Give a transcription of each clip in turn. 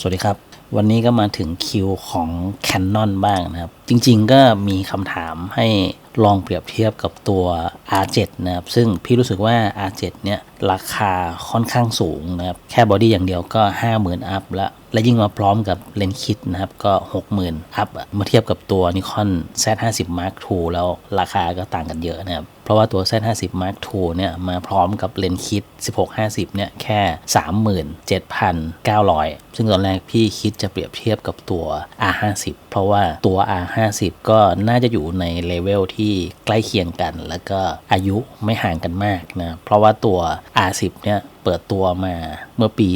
สวัสดีครับ วันนี้ก็มาถึงคิวของ Canon บ้างนะครับ จริงๆก็มีคำถามให้ลองเปรียบเทียบกับตัว R7 นะครับ ซึ่งพี่รู้สึกว่า R7 เนี่ยราคาค่อนข้างสูงนะครับ แค่บอดี้อย่างเดียวก็ 50,000 อัพแล้วและยิ่งมาพร้อมกับเลนส์คิดนะครับ ก็ 60,000 อัพเมื่อเทียบกับตัว Nikon Z50 Mark II แล้วราคาก็ต่างกันเยอะนะครับ เพราะว่าตัว Z50 Mark II เนี่ยมาพร้อมกับเลนส์คิด 16-50 เนี่ยแค่ 37,900 ซึ่งตอนแรกพี่คิดจะเปรียบเทียบกับตัว R50 เพราะว่าตัว R50 ก็น่าจะอยู่ในเลเวลที่ใกล้เคียงกัน แล้วก็อายุไม่ห่างกันมากนะ เพราะว่าตัว R10 เนี่ย เปิดตัวมาเมื่อปี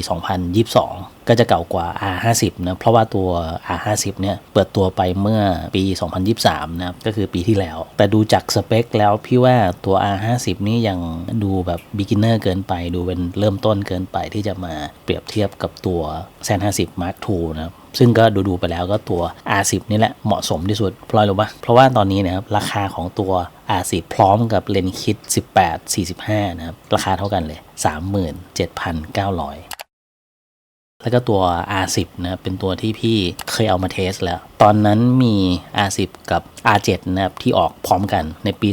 2022 ก็จะเก่ากว่า R50 นะเพราะว่าตัว R50 เนี่ยเปิดตัวไปเมื่อปี 2023 นะครับก็คือปีที่แล้ว แต่ดูจากสเปคแล้วพี่ว่าตัว R50 นี่ยังดูแบบ beginner เกินไป ดูเป็นเริ่มต้นเกินไปที่จะมาเปรียบเทียบกับตัว Z50 Mark II นะครับ ซึ่งก็ดูๆไปแล้วก็ตัว R10 นี่แหละเหมาะสมที่สุดเพราะอะไรรู้ปะเพราะว่าตอนนี้นะครับราคาของตัว R10 พร้อมกับเลนส์คิด 18 45 นะครับ ราคาเท่ากันเลย 37,900แล้วก็ตัว R10 นะเป็นตัวที่พี่เคยเอามาเทสแล้ว ตอนนั้นมี R10 กับ R7 นะครับที่ออกพร้อมกันในปี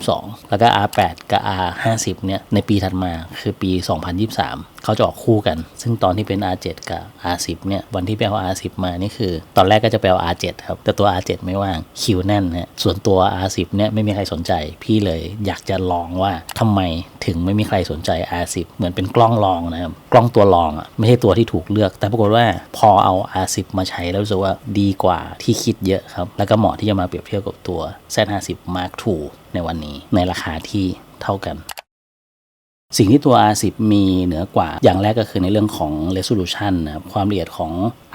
2022 แล้วก็ R8 กับ R50 เนี่ยในปีถัดมาคือปี 2023 เขาจะออกคู่กัน ซึ่งตอนที่เป็น R7 กับ R10 เนี่ยวันที่ไปเอา R10 มานี่คือ ตอนแรกก็จะไปเอา R7 ครับ แต่ตัว R7 ไม่ว่างคิวแน่นนะส่วนตัว R10 เนี่ยไม่มีใครสนใจ พี่เลยอยากจะลองว่าทำไมถึงไม่มีใครสนใจ R10 เหมือนเป็นกล้องลองนะครับกล้องตัวลองอะไม่ใช่ตัวที่ถูกเลือก แต่ปรากฏว่าพอเอา R10 มาใช้แล้วรู้สึกว่าดีกว่าที่คิดเยอะครับ แล้วก็เหมาะที่จะมาเปรียบเทียบกับตัว Z50 Mark II ในวันนี้ในราคาที่เท่ากัน สิ่งที่ตัว R10 มีเหนือกว่า อย่างแรกก็คือในเรื่องของ resolution นะครับความละเอียดของ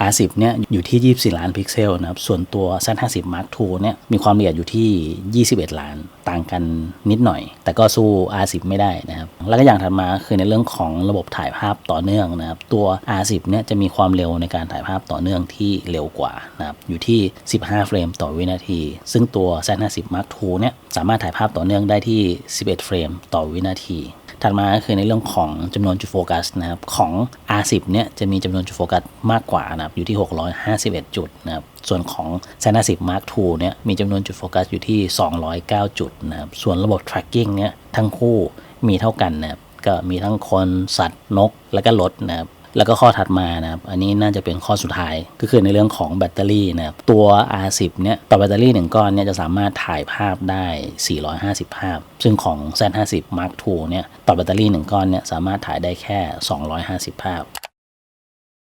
R10 เนี่ยอยู่ที่ 24 ล้านพิกเซลนะครับส่วนตัว Z50 Mark II เนี่ยมีความละเอียดอยู่ที่ 21 ล้านต่างกันนิดหน่อย แต่ก็สู้ R10 ไม่ได้นะครับแล้วก็อย่างถัดมาคือในเรื่องของระบบถ่ายภาพต่อเนื่องนะครับตัว R10 เนี่ยจะมีความเร็วในการถ่ายภาพต่อเนื่องที่เร็วกว่านะครับอยู่ที่ 15 เฟรมต่อวินาที ซึ่งตัว Z50 Mark II เนี่ยสามารถถ่ายภาพต่อเนื่องได้ที่ 11 เฟรมต่อวินาที ถัดมาก็คือในเรื่องของจำนวนจุดโฟกัสนะครับของ R10 เนี่ยจะมีจำนวนจุดโฟกัสมากกว่านะครับอยู่ที่ 651 จุดนะครับส่วนของ Z50 Mark II เนี่ยมีจำนวนจุดโฟกัสอยู่ที่ 209 จุดนะครับส่วนระบบ tracking เนี่ยทั้งคู่มีเท่ากันนะครับก็มีทั้งคนสัตว์นกแล้วก็รถนะครับ แล้วก็ข้อถัดมานะครับ อันนี้น่าจะเป็นข้อสุดท้ายก็คือในเรื่องของแบตเตอรี่นะครับ ตัว R10 เนี่ยต่อแบตเตอรี่หนึ่งก้อนเนี่ยจะสามารถถ่ายภาพได้ 450 ภาพ ซึ่งของ Z50 Mark II เนี่ยต่อแบตเตอรี่หนึ่งก้อนเนี่ยสามารถถ่ายได้แค่ 250 ภาพ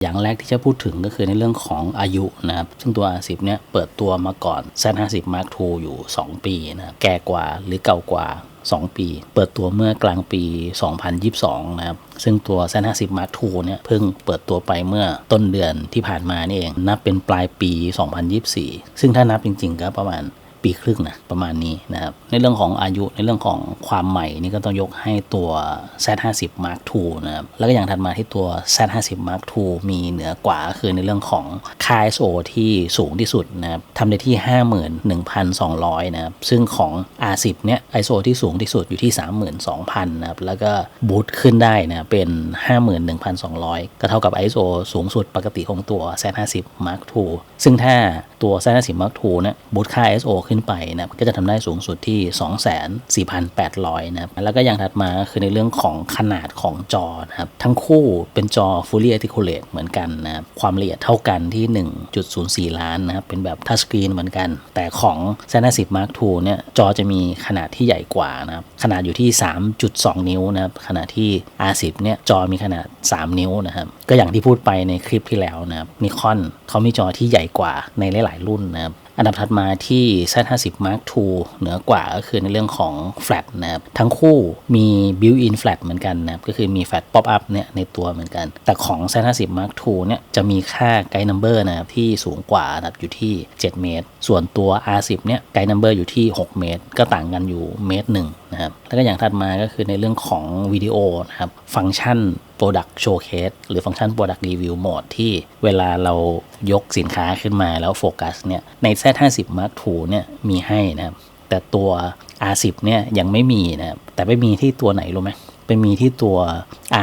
อย่างแรกที่จะพูดถึงก็คือในเรื่องของอายุนะครับ ซึ่งตัว R10 เนี่ยเปิดตัวมาก่อน Z50 Mark II อยู่ 2 ปีนะแก่กว่าหรือเก่ากว่า 2 ปี เปิดตัวเมื่อกลางปี 2022 นะครับ ซึ่งตัว Z50 Mark II เนี่ยเพิ่งเปิดตัวไปเมื่อต้นเดือนที่ผ่านมานี่เอง นับเป็นปลายปี 2024 ซึ่งถ้านับจริงๆก็ประมาณ ปีครึ่งนะประมาณนี้นะครับในเรื่องของอายุในเรื่องของความใหม่นี่ก็ต้องยกให้ตัว Z50 Mark II นะครับแล้วก็อย่างถัดมาที่ตัว Z50 Mark II มีเหนือกว่าคือในเรื่องของค่า ISO ที่สูงที่สุดนะครับทำได้ที่ 51,200 นะครับ ซึ่งของ R10 เนี่ย ISO ที่สูงที่สุดอยู่ที่ 32,000 นะครับ แล้วก็บูตขึ้นได้นะเป็น 51,200 ก็เท่ากับ ISO สูงสุดปกติของตัว Z50 Mark II ซึ่งถ้า ตัว Z50 Mark II เนี่ยบูตค่า ISO ขึ้นไปนะก็จะทำได้สูงสุดที่ 24,800นะครับแล้วก็อย่างถัดมาคือในเรื่องของขนาดของจอนะครับทั้งคู่เป็นจอ Fully Articulate เหมือนกันนะครับความละเอียดเท่ากันที่ 1.04 ล้านนะครับเป็นแบบทัชสกรีนเหมือนกัน แต่ของ Z50 Mark II เนี่ยจอจะมีขนาดที่ใหญ่กว่านะครับขนาดอยู่ที่ 3.2 นิ้วนะครับขณะที่ R10 เนี่ยจอมีขนาด 3 นิ้วนะครับก็อย่างที่พูดไปในคลิปที่แล้วนะครับนิคอนเขามีจอที่ใหญ่กว่าในหลายๆรุ่นนะครับอันดับถัดมาที่ Z50 Mark II เหนือกว่าก็คือในเรื่องของ Flat นะครับทั้งคู่มี built-in Flat เหมือนกันนะครับก็คือมี Flat Pop Up เนี่ยในตัวเหมือนกัน แต่ของ Z50 Mark II เนี่ยจะมีค่า Guide Number นะครับที่สูงกว่านะครับอยู่ที่ 7 เมตร ส่วนตัว R10 เนี่ย Guide Number อยู่ที่ 6 เมตร ก็ต่างกันอยู่เมตรหนึ่งนะครับแล้วก็อย่างถัดมาก็คือในเรื่องของวิดีโอนะครับฟังก์ชัน Product Showcase หรือฟังก์ชัน Product Review Mode ที่เวลาเรายกสินค้าขึ้นมาแล้วโฟกัสเนี่ยใน Z50 Mark II เนี่ยมีให้นะครับแต่ตัว R10 เนี่ยยังไม่มีนะครับแต่ไม่มีที่ตัวไหนรู้ไหมไปมีที่ตัว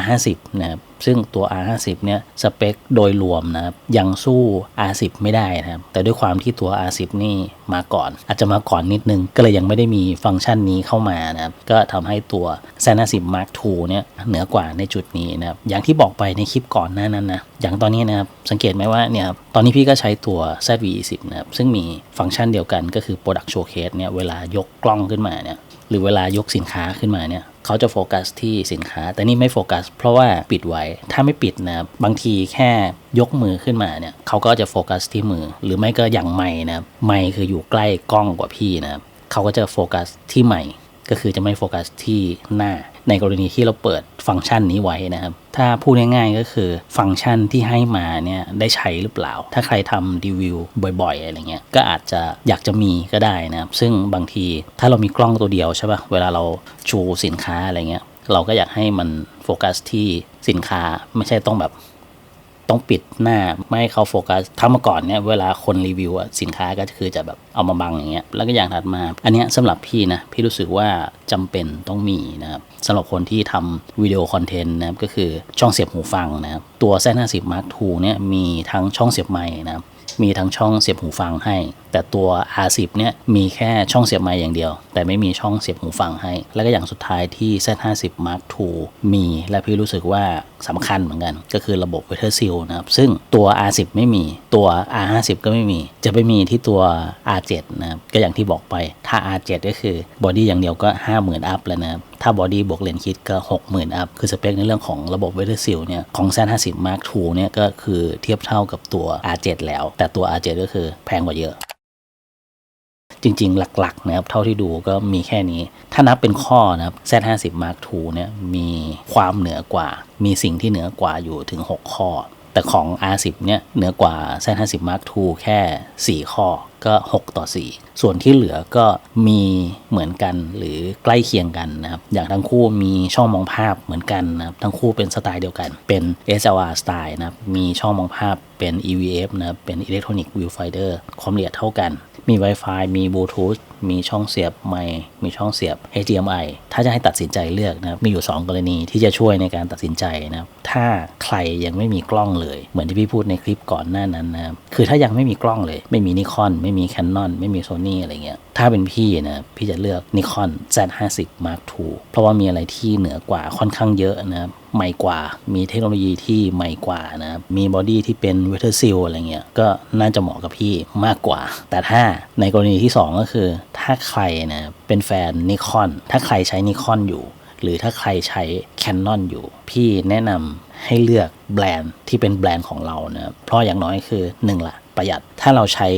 R50 นะครับ ซึ่งตัว R50 เนี่ยสเปคโดยรวมนะครับยังสู้ R10 ไม่ได้นะครับแต่ด้วยความที่ตัว R10 นี่มาก่อน อาจจะมาก่อนนิดนึง ก็เลยยังไม่ได้มีฟังก์ชันนี้เข้ามานะครับก็ทำให้ตัว z 50 Mark II เนี่ยเหนือกว่าในจุดนี้นะครับอย่างที่บอกไปในคลิปก่อนหน้านั้นนะอย่างตอนนี้นะครับสังเกตไหมว่าเนี่ยครับตอนนี้พี่ก็ใช้ตัว ZV-10 นะครับซึ่งมีฟังก์ชันเดียวกันก็คือ Product Showcase เนี่ยเวลายกกล้องขึ้นมาเนี่ยหรือเวลายกสินค้าขึ้นมาเนี่ย เขาจะโฟกัสที่สินค้า แต่นี่ไม่โฟกัส เพราะว่าปิดไว้ ถ้าไม่ปิดนะบางทีแค่ยกมือขึ้นมาเนี่ยเขาก็จะโฟกัสที่มือ หรือไม่ก็อย่างไม้นะไม่คืออยู่ใกล้กล้องกว่าพี่นะเขาก็จะโฟกัสที่ไม่ก็คือจะไม่โฟกัสที่หน้า ในกรณีที่เราเปิดฟังก์ชันนี้ไว้นะครับ ถ้าพูดง่ายๆก็คือฟังก์ชันที่ให้มาเนี่ยได้ใช้หรือเปล่า ถ้าใครทำรีวิวบ่อยๆอะไรเงี้ยก็อาจจะอยากจะมีก็ได้นะครับ ซึ่งบางทีถ้าเรามีกล้องตัวเดียวใช่ป่ะเวลาเราชูสินค้าอะไรเงี้ยเราก็อยากให้มันโฟกัสที่สินค้าไม่ใช่ต้องแบบ ต้องปิดหน้าไม่ให้เขาโฟกัสทั้งเมื่อก่อนเนี่ยเวลาคนรีวิวสินค้าก็คือจะแบบเอามาบังอย่างเงี้ยแล้วก็อย่างถัดมา อันเนี้ยสำหรับพี่นะพี่รู้สึกว่าจำเป็นต้องมีนะครับสำหรับคนที่ทำวิดีโอคอนเทนต์นะครับก็คือช่องเสียบหูฟังนะครับตัว Z50 Mark II เนี่ยมีทั้งช่องเสียบไมค์นะครับ มีทั้งช่องเสียบหูฟังให้ แต่ตัว R10 เนี่ยมีแค่ช่องเสียบไมค์อย่างเดียว แต่ไม่มีช่องเสียบหูฟังให้ แล้วก็อย่างสุดท้ายที่ Z50 Mark II มี และพี่รู้สึกว่าสำคัญเหมือนกัน ก็คือระบบ Weather Seal นะครับ ซึ่งตัว R10 ไม่มีตัว R50 ก็ไม่มี จะไปมีที่ตัว R7 นะครับก็อย่างที่บอกไปถ้า R7 ก็คือบอดี้อย่างเดียวก็ 50,000 อัพแล้วนะครับ ถ้าบอดี้บวกเลนส์คิดก็ 60,000 อัพ คือสเปคในเรื่องของระบบ Weather Seal เนี่ย ของ Z50 Mark II เนี่ยก็คือเทียบเท่ากับตัว R7 แล้ว แต่ตัว R7 ก็คือแพงกว่าเยอะ จริงๆ หลักๆนะครับ เท่าที่ดูก็มีแค่นี้ ถ้านับเป็นข้อนะครับ Z50 Mark II เนี่ยมีความเหนือกว่า มีสิ่งที่เหนือกว่าอยู่ถึง 6 ข้อ แต่ของ R10 เนี่ยเหนือกว่า Z50 Mark II แค่ 4 ข้อ ก็ 6 ต่อ 4 ส่วนที่เหลือก็มีเหมือนกันหรือใกล้เคียงกันนะครับ อย่างทั้งคู่มีช่องมองภาพเหมือนกันนะครับ ทั้งคู่เป็นสไตล์เดียวกัน เป็น SLR สไตล์นะครับ มีช่องมองภาพเป็น EVF นะครับ เป็น Electronic Viewfinder ความละเอียดเท่ากัน มี Wi-Fi มี Bluetooth มีช่องเสียบไมค์มีช่องเสียบ HDMI ถ้าจะให้ตัดสินใจเลือกนะครับมีอยู่ 2 กรณีที่จะช่วยในการตัดสินใจนะครับถ้าใครยังไม่มีกล้องเลย เหมือนที่พี่พูดในคลิปก่อนหน้านั้นนะครับคือถ้ายังไม่มีกล้องเลย ไม่มีนิคอนไไม่มี Canon ไม่มี Sony อะไรเงี้ย ถ้าเป็นพี่นะพี่จะเลือก Nikon Z50 Mark II เพราะว่ามีอะไรที่เหนือกว่าค่อนข้างเยอะนะครับใหม่กว่า มีเทคโนโลยีที่ใหม่กว่านะ มีบอดี้ที่เป็น Weather Seal อะไรเงี้ย ก็น่าจะเหมาะกับพี่มากกว่า แต่ถ้าในกรณีที่ 2 ก็คือ ถ้าใครนะเป็นแฟนนิคอน ถ้าใครใช้นิคอนอยู่ หรือถ้าใครใช้ Canon อยู่ พี่แนะนำให้เลือกแบรนด์ที่เป็นแบรนด์ของเรานะเพราะอย่างน้อยคือ 1ละ ประหยัด ถ้าเราใช้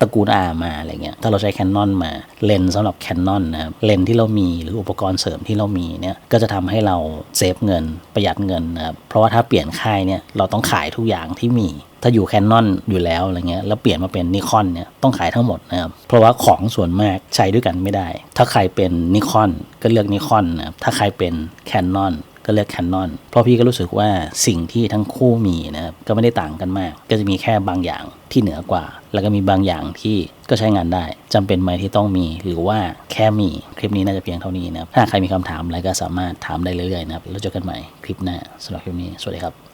ตระกูล R มาอะไรเงี้ย ถ้าเราใช้ Canon มา เลนส์สำหรับ Canon นนะครับเลนที่เรามีหรืออุปกรณ์เสริมที่เรามีเนี่ย ก็จะทำให้เราเซฟเงินประหยัดเงินนะครับ เพราะว่าถ้าเปลี่ยนค่ายเนี่ย เราต้องขายทุกอย่างที่มี ถ้าอยู่ Canon อยู่แล้วอะไรเงี้ย แล้วเปลี่ยนมาเป็นนิคอนเนี่ย ต้องขายทั้งหมดนะครับ เพราะว่าของส่วนมากใช้ด้วยกันไม่ได้ ถ้าใครเป็นนิคอนก็เลือกนิคอนนะครับ ถ้าใครเป็น Canon ก็เลือกแคนนอนเพราะพี่ก็รู้สึกว่าสิ่งที่ทั้งคู่มีนะครับก็ไม่ได้ต่างกันมาก ก็จะมีแค่บางอย่างที่เหนือกว่า แล้วก็มีบางอย่างที่ก็ใช้งานได้จำเป็นไหมที่ต้องมีหรือว่าแค่มีคลิปนี้น่าจะเพียงเท่านี้นะครับถ้าใครมีคำถามอะไรก็สามารถถามได้เรื่อยๆนะครับแล้วเจอกันใหม่คลิปหน้าสำหรับคลิปนี้สวัสดีครับ